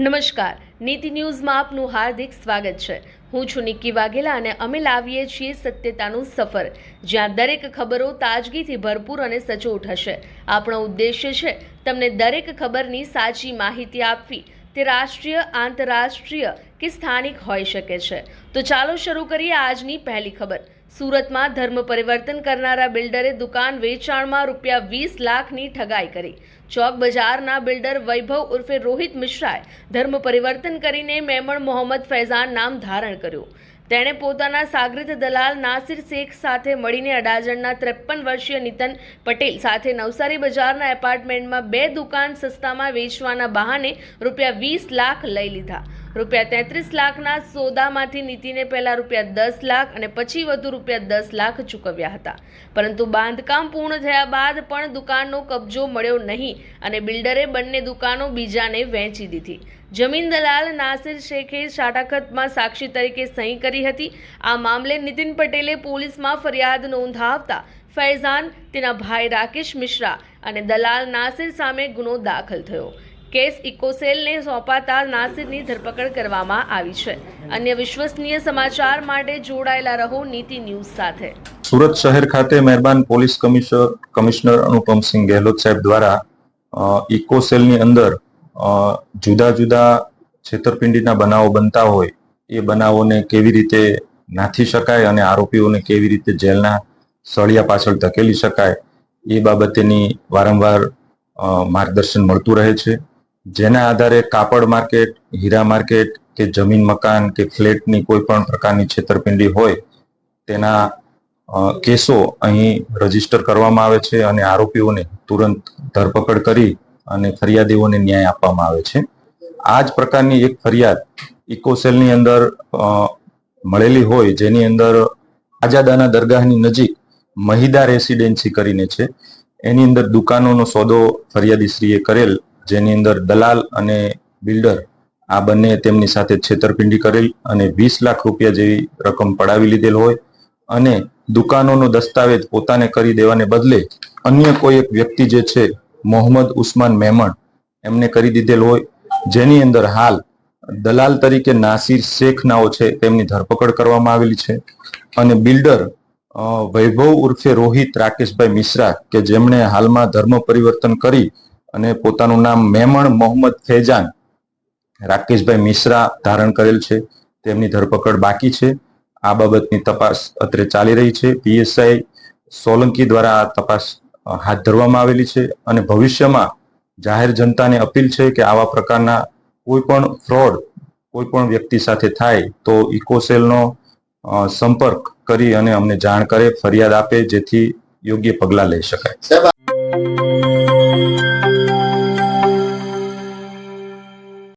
નમસ્કાર. નીતિ ન્યૂઝમાં આપનું હાર્દિક સ્વાગત છે. હું છું નિક્કી વાઘેલા અને અમે લાવીએ છીએ સત્યતાનું સફર, જ્યાં દરેક ખબરો તાજગીથી ભરપૂર અને સચોટ હશે. આપણો ઉદ્દેશ્ય છે તમને દરેક ખબરની સાચી માહિતી આપવી. તે રાષ્ટ્રીય, આંતરરાષ્ટ્રીય કે સ્થાનિક હોઈ શકે છે. તો ચાલો શરૂ કરીએ આજની પહેલી ખબર. સુરતમાં ધર્મ પરિવર્તન કરનારા બિલ્ડરે દુકાન વેચાણમાં રૂપિયા વીસ લાખની ઠગાઈ કરી. ચોક બજારના બિલ્ડર વૈભવ ઉર્ફે રોહિત મિશ્રાએ ધર્મ પરિવર્તન કરીને મેમણ મોહમ્મદ ફૈઝાન નામ ધારણ કર્યું. તેણે પોતાના સાગરીત દલાલ નાસિર શેખ સાથે મળીને અડાજણના ત્રેપન વર્ષીય નિતન પટેલ સાથે નવસારી બજારના એપાર્ટમેન્ટમાં બે દુકાન સસ્તામાં વેચવાના બહાને રૂપિયા વીસ લાખ લઈ લીધા. રૂપિયા તેત્રીસ લાખના સોદામાંથી નીતિને પહેલાં રૂપિયા દસ લાખ અને પછી વધુ રૂપિયા દસ લાખ ચૂકવ્યા હતા. પરંતુ બાંધકામ પૂર્ણ થયા બાદ પણ દુકાનનો કબજો મળ્યો નહીં અને બિલ્ડરે બંને દુકાનો બીજાને વહેંચી દીધી. જમીન દલાલ નાસિર શેખે શાટાખતમાં સાક્ષી તરીકે સહી કરી હતી. આ મામલે નીતિન પટેલે પોલીસમાં ફરિયાદ નોંધાવતા ફૈઝાન, તેના ભાઈ રાકેશ મિશ્રા અને દલાલ નાસિર સામે ગુનો દાખલ થયો. કેસ ઇકોસેલને સોંપાતા નાસિરની ધરપકડ કરવામાં આવી છે. અન્ય વિશ્વસનીય સમાચાર માટે જોડાયેલા રહો નીતિ ન્યૂઝ સાથે. સુરત શહેર ખાતે મહેરબાન police commissioner commissioner Anupamsinh Gehlot સાહેબ દ્વારા ઇકો સેલની અંદર જુદા જુદા છેતરપિંડીના બનાવો બનતા હોય, એ બનાવોને કેવી રીતે નાથી શકાય અને આરોપીઓને કેવી રીતે જેલના સળિયા પાછળ ધકેલી શકાય, એ બાબતેની વારંવાર માર્ગદર્શન મળતું રહે છે. જેના આધારે કાપડ માર્કેટ, હીરા માર્કેટ કે જમીન મકાન કે ફ્લેટની કોઈ પણ પ્રકારની છેતરપિંડી હોય, તેના કેસો અહીં રજિસ્ટર કરવામાં આવે છે અને આરોપીઓને તુરંત ધરપકડ કરી અને ફરિયાદીઓને ન્યાય આપવામાં આવે છે. આ જ પ્રકારની એક ફરિયાદ ઇકોસેલની અંદર મળેલી હોય, જેની અંદર આઝાદાના દરગાહની નજીક મહિદા રેસિડેન્સી કરીને છે. એની અંદર દુકાનોનો સોદો ફરિયાદીશ્રીએ કરેલ, જેની અંદર દલાલ અને બિલ્ડર આ બંને તેમની સાથે છેતરપિંડી કરેલ અને વીસ લાખ રૂપિયા જેવી રકમ પડાવી લીધેલ હોય અને દુકાનોનો દસ્તાવેજ પોતાને કરી દેવાને બદલે અન્ય કોઈ એક વ્યક્તિ જે છે મોહમ્મદ ઉસ્માન મેમણ એમને કરી દીધેલ હોય. જેની અંદર હાલ દલાલ તરીકે નાસિર શેખ નાઓ છે, તેમની ધરપકડ કરવામાં આવેલી છે. અને બિલ્ડર વૈભવ ઉર્ફે રોહિત રાકેશભાઈ મિશ્રા કે જેમણે હાલમાં ધર્મ પરિવર્તન કરી અને પોતાનું નામ મેમણ મોહમ્મદ ફેજાન રાકેશભાઈ મિશ્રા ધારણ કરેલ છે. તેમની ધરપકડ બાકી છે. આ બાબતની તપાસ અત્રે ચાલી રહી છે. પીએસઆઈ સોલંકી દ્વારા આ તપાસ હાથ ધરવામાં આવેલી છે અને ભવિષ્યમાં જાહેર જનતાને અપીલ છે કે આવા પ્રકારના કોઈ પણ ફ્રોડ, કોઈ પણ વ્યક્તિ સાથે થાય તો ઇકોસેલનો સંપર્ક કરી અને અમને જાણ કરે, ફરિયાદ આપે, જેથી યોગ્ય પગલાં લઈ શકાય.